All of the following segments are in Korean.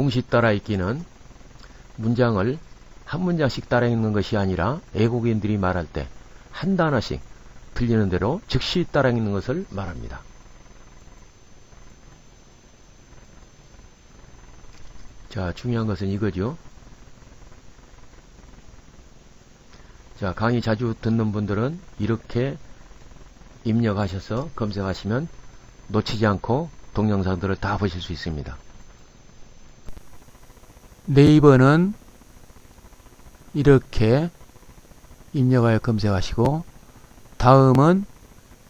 동시 따라 읽기는 문장을 한 문장씩 따라 읽는 것이 아니라 외국인들이 말할 때 한 단어씩 들리는 대로 즉시 따라 읽는 것을 말합니다. 자, 중요한 것은 이거죠. 자, 강의 자주 듣는 분들은 이렇게 입력하셔서 검색하시면 놓치지 않고 동영상들을 다 보실 수 있습니다. 네이버는 이렇게 입력하여 검색하시고 다음은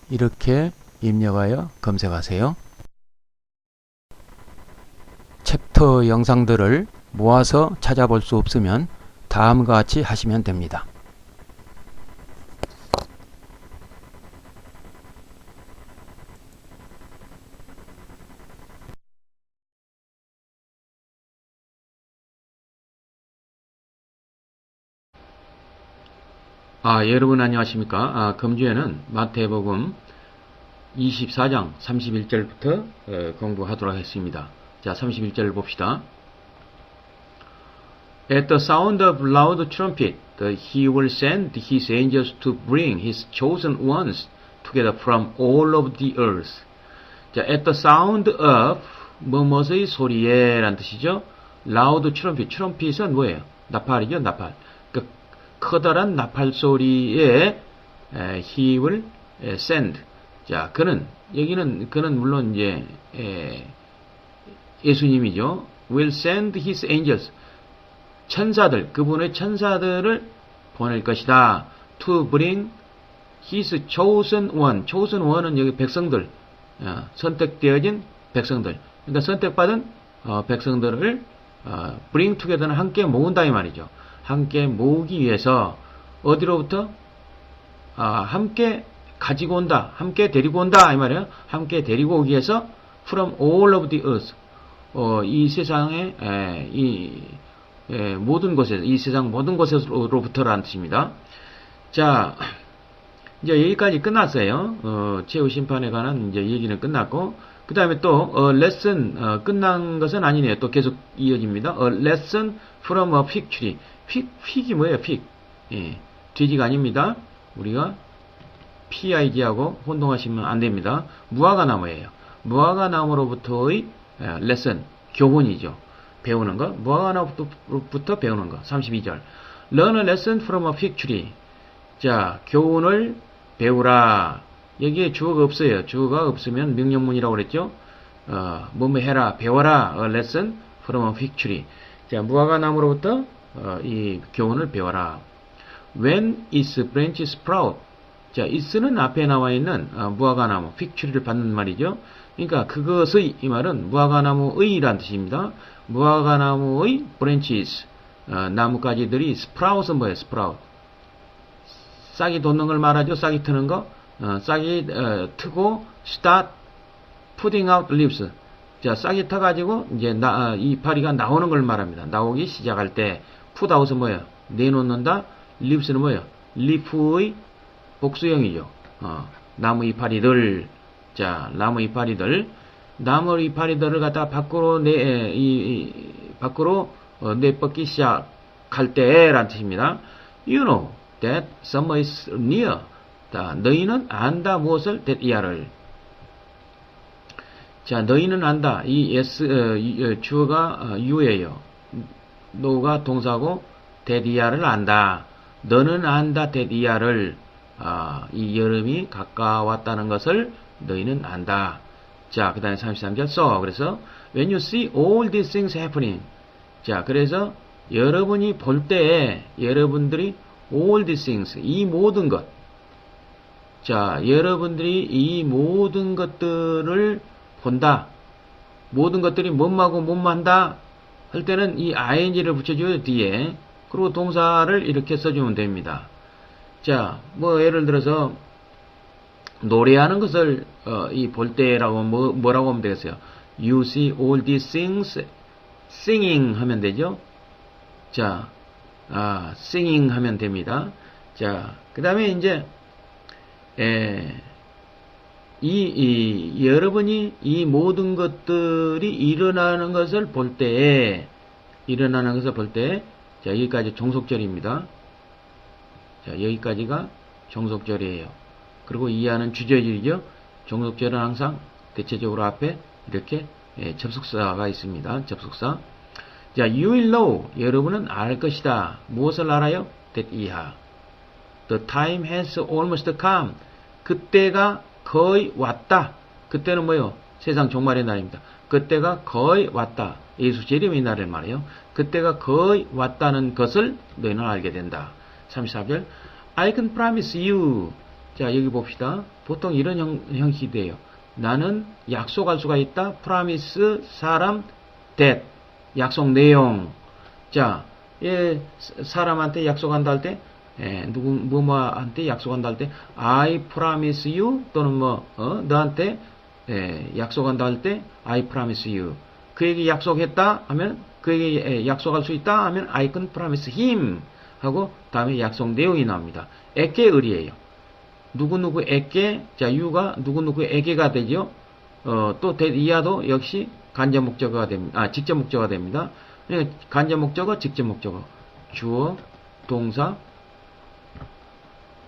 이렇게 입력하여 검색하세요. 챕터 영상들을 모아서 찾아볼 수 없으면 다음과 같이 하시면 됩니다. 아, 여러분 안녕하십니까? 아, 금주에는 마태복음 24장 31절부터 어, 공부하도록 하겠습니다. 자, 31절 봅시다. At the sound of loud trumpet, he will send his angels to bring his chosen ones together from all of the earth. 자, at the sound of 뭐뭐의 소리에 라는 뜻이죠. loud trumpet, trumpet은 뭐예요? 나팔이죠, 나팔. 그 커다란 나팔 소리에 에, send. 자, 그는 여기는 그는 물론 이제 에, 예수님이죠. will send his angels. 천사들, 그분의 천사들을 보낼 것이다. to bring his chosen one. chosen one은 여기 백성들, 어, 선택되어진 백성들. 그러니까 선택받은 어, 백성들을 어, bring together는 함께 모은다 이 말이죠. 함께 모으기 위해서 어디로부터 아, 함께 가지고 온다, 함께 데리고 온다 이 말이에요. 함께 데리고 오기 위해서 from all of the earth, 어, 이 세상의 에, 이 에, 모든 곳에서 이 세상 모든 곳에서로부터라는 뜻입니다. 자, 이제 여기까지 끝났어요. 어, 최후 심판에 관한 이제 얘기는 끝났고 그 다음에 또 어, 레슨 어, 끝난 것은 아니네요. 또 계속 이어집니다. 어, lesson from a tree. 픽, 픽이 뭐예요, 픽? 예, 돼지가 아닙니다. 우리가 PIG하고 혼동하시면 안 됩니다. 무화과나무예요. 무화과나무로부터의 레슨, 교훈이죠. 배우는 거. 무화과나무부터 배우는 거. 32절. Learn a lesson from a fig tree. 자, 교훈을 배우라. 여기에 주어가 없어요. 주어가 없으면 명령문이라고 그랬죠. 어, 뭐뭐 해라, 배워라. A lesson from a fig tree. 자, 무화과나무로부터 어, 이 교훈을 배워라. When is branch sprout? 자, is는 앞에 나와 있는 어, 무화과나무, 픽추리를 받는 말이죠. 그러니까 그것의 이 말은 무화과나무의란 뜻입니다. 무화과나무의 branches, 어, 나뭇가지들이 sprout은 뭐예요? sprout. 싹이 돋는 걸 말하죠. 싹이 트는 거. 어, 싹이 어, 트고 start putting out leaves. 자, 싹이 타가지고 이제 나, 이파리가 나오는 걸 말합니다. 나오기 시작할 때 푸다웃은 뭐예요? 내놓는다. 립스는 뭐예요? 리프의 복수형이죠. 어, 나무 이파리들. 자, 나무 이파리들. 나무 이파리들을 갖다 밖으로 내, 이, 이 밖으로 어, 내뻗기 시작할 때란 뜻입니다. You know that summer is near. 자, 너희는 안다 무엇을 that year를. 자, 너희는 안다. 이 s 어, 이, 어, 주어가 어, you예요. 노가 동사고 데디아를 안다. 너는 안다 데디아를 아, 이 여름이 가까웠다는 것을 너희는 안다. 자, 그 다음에 33절 써. 그래서 when you see all these things happening. 자, 그래서 여러분이 볼때 여러분들이 all these things 이 모든 것. 자, 여러분들이 이 모든 것들을 본다. 모든 것들이 뭐하고 뭐만다. 할 때는 이 ing를 붙여줘요, 뒤에. 그리고 동사를 이렇게 써주면 됩니다. 자, 뭐, 예를 들어서, 노래하는 것을, 어, 이볼 때라고, 뭐, 뭐라고 하면 되겠어요? You see all these things, singing 하면 되죠? 자, 아, singing 하면 됩니다. 자, 그 다음에 이제, 에, 이, 이, 여러분이 이 모든 것들이 일어나는 것을 볼 때, 일어나는 것을 볼 때, 자, 여기까지 종속절입니다. 자, 여기까지가 종속절이에요. 그리고 이하는 주저질이죠. 종속절은 항상 대체적으로 앞에 이렇게 예, 접속사가 있습니다. 접속사. 자, you will know. 여러분은 알 것이다. 무엇을 알아요? that 이하. The time has almost come. 그때가 거의 왔다. 그때는 뭐요? 세상 종말의 날입니다. 그때가 거의 왔다. 예수 재림의 날을 말해요. 그때가 거의 왔다는 것을 너희는 알게 된다. 34절. I can promise you. 자, 여기 봅시다. 보통 이런 형, 형식이 돼요. 나는 약속할 수가 있다. promise 사람 that 약속 내용. 자, 예, 사람한테 약속한다 할 때, 예, 누구, 뭐뭐한테 약속한다 할 때, I promise you, 또는 뭐, 어, 너한테, 예, 약속한다 할 때, I promise you. 그에게 약속했다 하면, 그에게 예, 약속할 수 있다 하면, I can promise him. 하고, 다음에 약속 내용이 나옵니다. 에게 을이에요. 누구누구에게, 자, 유가 누구누구에게가 되죠. 어, 또, 대, 이하도 역시 간접 목적어가 됩니다. 아, 직접 목적어가 됩니다. 예, 간접 목적어, 직접 목적어. 주어, 동사,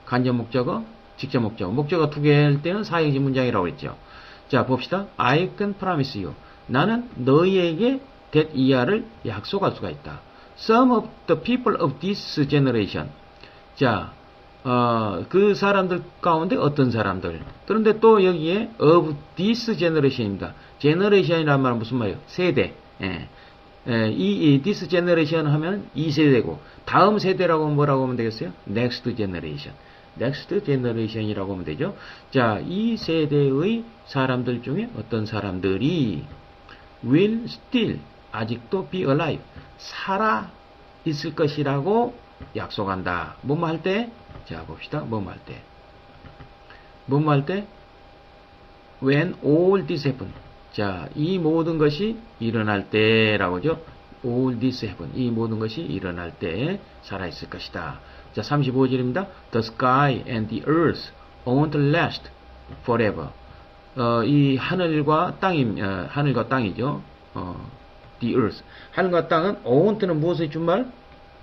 간접 목적어, 직접 목적어. 목적어 두 개일 때는 사형식 문장이라고 했죠. 자, 봅시다. I can promise you. 나는 너희에게 that 이하를 약속할 수가 있다. Some of the people of this generation. 자, 어, 그 사람들 가운데 어떤 사람들. 그런데 또 여기에 of this generation입니다. generation이라는 말은 무슨 말이에요? 세대. 예. 예, 이, 이 this generation 하면 이 세대고 다음 세대라고 뭐라고 하면 되겠어요? next generation. Next generation이라고 하면 되죠. 자, 이 세대의 사람들 중에 어떤 사람들이 will still 아직도 be alive 살아 있을 것이라고 약속한다. 뭐뭐 할 때? 자, 봅시다. 뭐뭐 할 때. 뭐뭐 할 때? when all this happen. 자, 이 모든 것이 일어날 때라고 하죠. All this happen. 이 모든 것이 일어날 때 살아있을 것이다. 자, 35절입니다. The sky and the earth won't last forever. 어, 이 하늘과 땅이, 어, 하늘과 땅이죠. 어, the earth. 하늘과 땅은 won't는 무엇의 준말?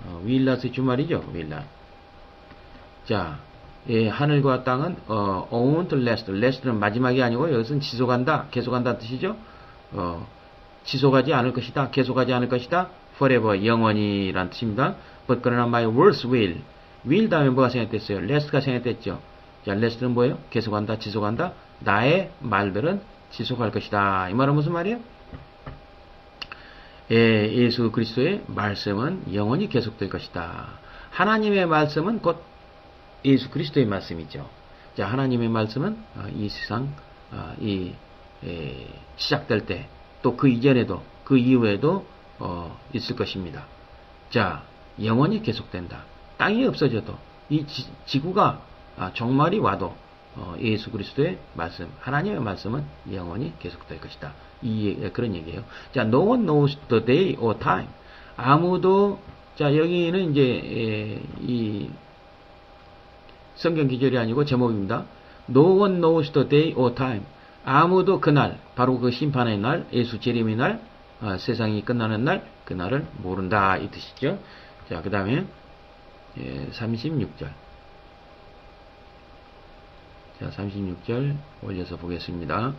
어, will not의 준말이죠. will not. 자, 예, 하늘과 땅은 어, won't last. last는 마지막이 아니고 여기서는 지속한다, 계속한다 뜻이죠. 어, 지속하지 않을 것이다, 계속하지 않을 것이다. forever 영원히란 뜻입니다. But 그러나 my words will. will 다음에 뭐가 생략됐어요? last가 생략됐죠. 자, last는 뭐예요? 계속한다, 지속한다. 나의 말들은 지속할 것이다. 이 말은 무슨 말이에요? 예, 예수 그리스도의 말씀은 영원히 계속될 것이다. 하나님의 말씀은 곧 예수 그리스도의 말씀이죠. 자, 하나님의 말씀은 어, 이 세상 어, 이 에, 시작될 때 또 그 이전에도 그 이후에도 어, 있을 것입니다. 자, 영원히 계속된다. 땅이 없어져도 이 지, 구가 아, 종말이 와도 어, 예수 그리스도의 말씀, 하나님의 말씀은 영원히 계속될 것이다. 이 그런 얘기예요. 자, no one knows the day or time. 아무도 자 여기는 이제 에, 이 성경 기절이 아니고 제목입니다. No one knows the day or time. 아무도 그날, 바로 그 심판의 날, 예수 재림의 날, 어, 세상이 끝나는 날, 그날을 모른다 이 뜻이죠. 자, 그 다음에 예, 36절. 자, 36절 올려서 보겠습니다.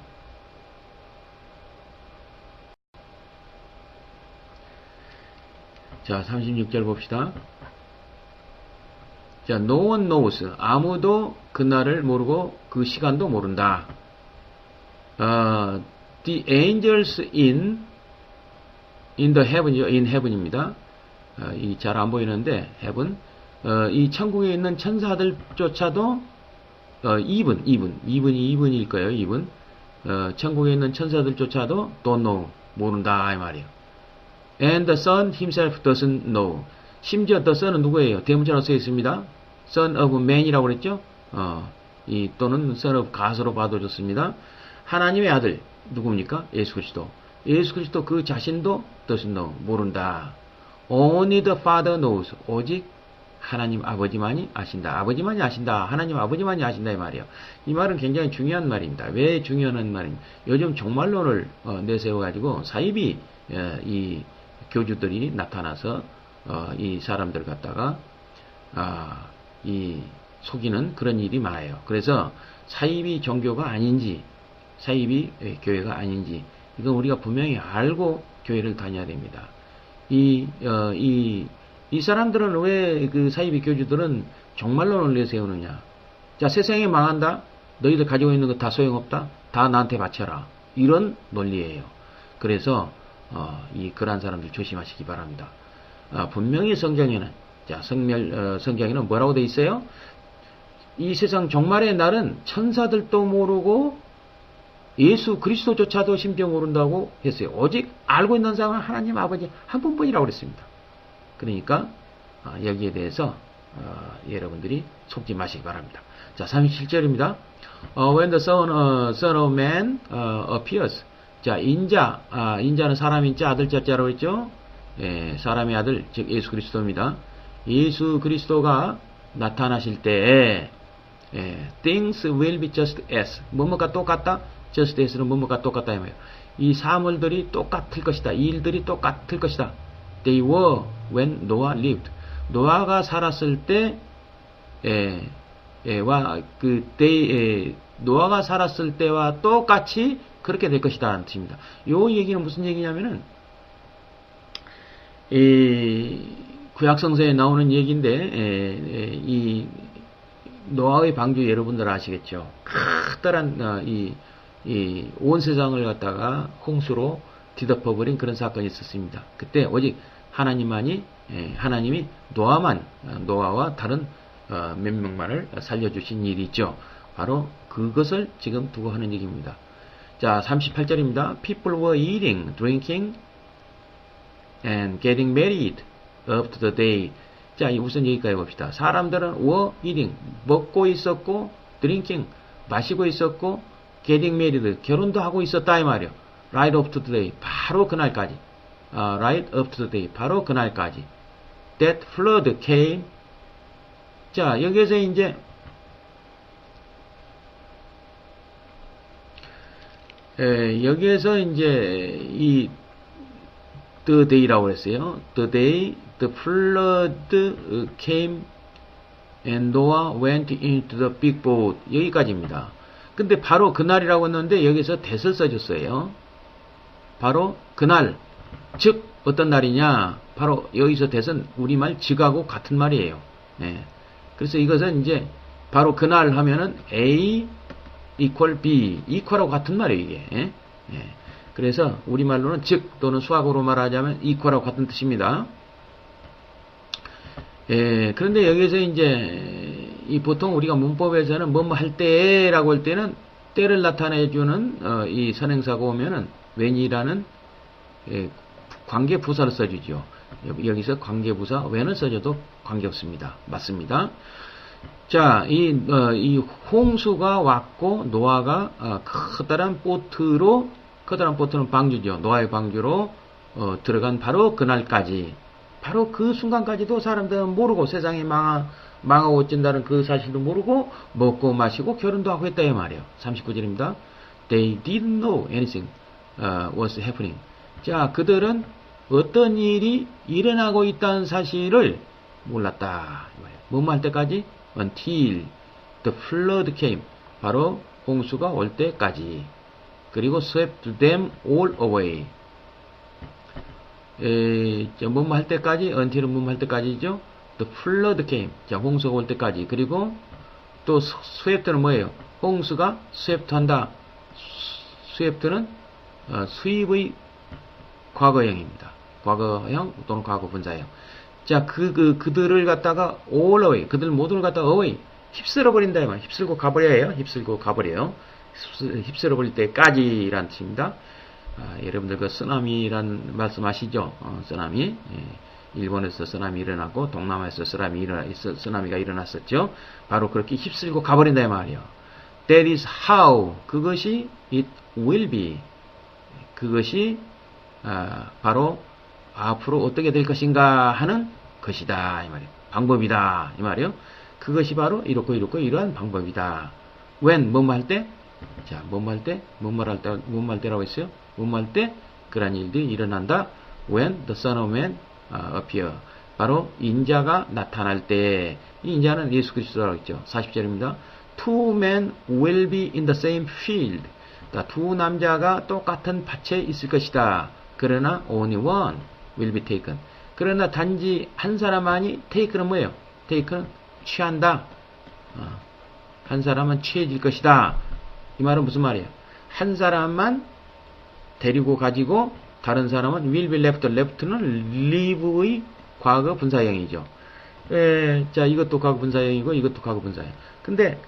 자, 36절 봅시다. 자, no one knows. 아무도 그날을 모르고 그 시간도 모른다. 어, the angels in in the heaven, in heaven입니다. 어, 이잘 안 보이는데 heaven. 어, 이 천국에 있는 천사들조차도 어, 2분, 2분, 2분이 2분일 거예요, 2분. 어, 천국에 있는 천사들조차도 don't know, 모른다, 이 말이에요. And the Son himself doesn't know. 심지어 the Son은 누구예요? 대문자로 쓰여 있습니다. Son of Man이라고 그랬죠? 어, 이 또는 Son of God으로 봐도 좋습니다. 하나님의 아들, 누굽니까? 예수 그리스도. 예수 그리스도 그 자신도 doesn't know, 모른다. Only the Father knows. 오직 하나님 아버지만이 아신다. 아버지만이 아신다. 하나님 아버지만이 아신다 이 말이에요. 이 말은 굉장히 중요한 말입니다. 왜 중요한 말입니까? 요즘 종말론을 어, 내세워 가지고 사이비 어, 이 교주들이 나타나서 어, 이 사람들 갖다가 아, 이 속이는 그런 일이 많아요. 그래서 사이비 종교가 아닌지 사이비 예, 교회가 아닌지 이건 우리가 분명히 알고 교회를 다녀야 됩니다. 이, 어, 이, 이 사람들은 왜 그 사이비 교주들은 종말론을 내세우느냐? 자, 세상이 망한다? 너희들 가지고 있는 거 다 소용없다? 다 나한테 바쳐라. 이런 논리예요. 그래서, 어, 이, 그러한 사람들 조심하시기 바랍니다. 아, 분명히 성경에는, 자, 성멸, 어, 성경에는 뭐라고 돼 있어요? 이 세상 종말의 날은 천사들도 모르고 예수 그리스도조차도 심지어 모른다고 했어요. 오직 알고 있는 사람은 하나님 아버지 한 분뿐이라고 그랬습니다. 그러니까 아, 여기에 대해서 어, 여러분들이 속지 마시기 바랍니다. 자, 37절입니다. 어, when the son, 어, son of man 어, appears. 자, 인자, 아, 인자는 사람 인자, 아들 자자라고 했죠? 예, 사람의 아들, 즉 예수 그리스도입니다. 예수 그리스도가 나타나실 때에 예, things will be just as. 뭐뭐가 똑같다? As는 뭐뭐가 똑같다. 이 말이에요. 이 사물들이 똑같을 것이다. 이 일들이 똑같을 것이다. They were when Noah lived. 노아가 살았을 때, 예, 예, 와, 그, they, 예, 노아가 살았을 때와 똑같이 그렇게 될 것이다. 라는 뜻입니다. 요 얘기는 무슨 얘기냐면은, 이, 구약성서에 나오는 얘기인데, 예, 예, 이, 노아의 방주 여러분들 아시겠죠? 커다란, 어, 이, 이, 온 세상을 갖다가 홍수로 뒤덮어버린 그런 사건이 있었습니다. 그때 오직 하나님만이, 예, 하나님이 노아만, 어, 노아와 다른 어, 몇 명만을 살려주신 일이 있죠. 바로 그것을 지금 두고 하는 얘기입니다. 자, 38절입니다. People were eating, drinking, and getting married up to the day. 자, 이 우선 여기까지 봅시다. 사람들은 were eating, 먹고 있었고, drinking, 마시고 있었고, getting married, 결혼도 하고 있었다 이 말이요. Right up to the day, 바로 그날까지. 아, right up to the day, 바로 그날까지. That flood came. 자, 여기에서 이제 에, 여기에서 이제 이 the day라고 했어요. The day the flood came and Noah went into the big boat. 여기까지입니다. 근데 바로 그날이라고 했는데 여기서 대을 써줬어요. 바로 그날. 즉 어떤 날이냐? 바로 여기서 대은 우리말 즉하고 같은 말이에요. 예. 그래서 이것은 이제 바로 그날 하면은 A equal B equal하고 같은 말이에요, 이게. 예? 예. 그래서 우리말로는 즉 또는 수학으로 말하자면 equal하고 같은 뜻입니다. 예, 그런데 여기서 이제 이 보통 우리가 문법에서는 뭐뭐 할 때라고 할 때는 때를 나타내주는 어, 이 선행사가 오면은 when이라는 예, 관계 부사를 써주죠. 여기서 관계 부사 when을 써줘도 관계 없습니다. 맞습니다. 자, 이, 어, 이 홍수가 왔고 노아가 어, 커다란 보트로 커다란 보트는 방주죠. 노아의 방주로 어, 들어간 바로 그날까지 바로 그 순간까지도 사람들은 모르고 세상이 망하, 망하고 찐다는 그 사실도 모르고 먹고 마시고 결혼도 하고 했다 이 말이에요. 39절입니다. They didn't know anything uh, was happening. 자, 그들은 어떤 일이 일어나고 있다는 사실을 몰랐다. 뭐뭐 할 때까지? Until the flood came. 바로 홍수가 올 때까지. 그리고 swept them all away. 에, 뭐뭐 할 때까지, until은 뭐뭐 할 때까지죠? The flood came. 자, 홍수가 올 때까지. 그리고 또 sweep는 뭐예요? 홍수가 swept 한다. sweep는 어, 수입의 과거형입니다. 과거형 또는 과거 분사형. 자, 그, 그, 그들을 갖다가 all away. 그들 모두를 갖다가 away. 휩쓸어 버린다. 이 말. 휩쓸고 가버려요. 휩쓸고 가버려요. 휩쓸어 버릴 때까지란 뜻입니다. 아, 여러분들 그 쓰나미란 말씀 아시죠? 어, 쓰나미. 예, 일본에서 쓰나미 일어나고 동남아에서 쓰나미 일어나, 쓰나미가 일어났었죠. 바로 그렇게 휩쓸고 가버린다 이 말이요. That is how 그것이 it will be 그것이 아, 바로 앞으로 어떻게 될 것인가 하는 것이다 이 말이에요. 방법이다. 이 말이요. 그것이 바로 이렇고 이렇고 이러한 방법이다. when 뭐뭐 할 때? 자, 뭐뭐 할 때? 뭐뭐 할 때? 뭐뭐 할 때라고 했어요? 뭐뭐 할 때? 그러한 일들이 일어난다. when the son of man uh, appear. 바로 인자가 나타날 때, 이 인자는 예수 그리스도라고 했죠. 40절입니다. Two men will be in the same field. 자, 두 남자가 똑같은 밭에 있을 것이다. 그러나 only one will be taken. 그러나 단지 한 사람만이 take는 뭐예요? take는 취한다. 어, 한 사람은 취해질 것이다. 이 말은 무슨 말이에요? 한 사람만 데리고 가지고 다른 사람은 will be left. left는 leave의 과거 분사형이죠. 에, 자, 이것도 과거 분사형이고 이것도 과거 분사형. 근데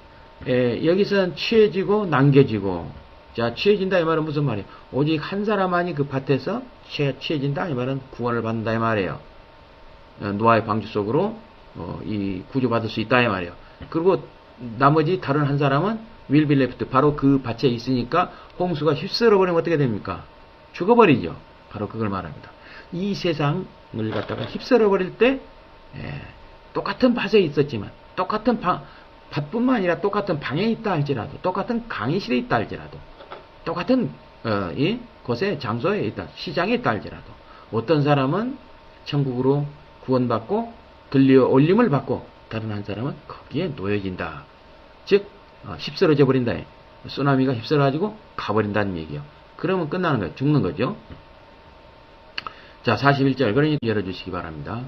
에, 여기서는 취해지고 남겨지고 자, 취해진다 이 말은 무슨 말이에요? 오직 한 사람만이 그 밭에서 취해, 취해진다 이 말은 구원을 받는다 이 말이에요. 어, 노아의 방주 속으로 어, 이 구조받을 수 있다 이 말이에요. 그리고 나머지 다른 한 사람은 will be left 바로 그 밭에 있으니까 홍수가 휩쓸어 버리면 어떻게 됩니까? 죽어버리죠. 바로 그걸 말합니다. 이 세상을 갖다가 휩쓸어 버릴 때 예, 똑같은 밭에 있었지만 똑같은 방, 밭뿐만 아니라 똑같은 방에 있다 할지라도 똑같은 강의실에 있다 할지라도 똑같은 어, 이 곳에 장소에 있다 시장에 있다 할지라도 어떤 사람은 천국으로 구원받고 들려 올림을 받고 다른 한 사람은 거기에 놓여진다. 즉 어, 휩쓸어져 버린다. 쓰나미가 휩쓸어가지고 가버린다는 얘기요. 그러면 끝나는 거예요. 죽는 거죠. 자, 41절. 그러니 열어주시기 바랍니다.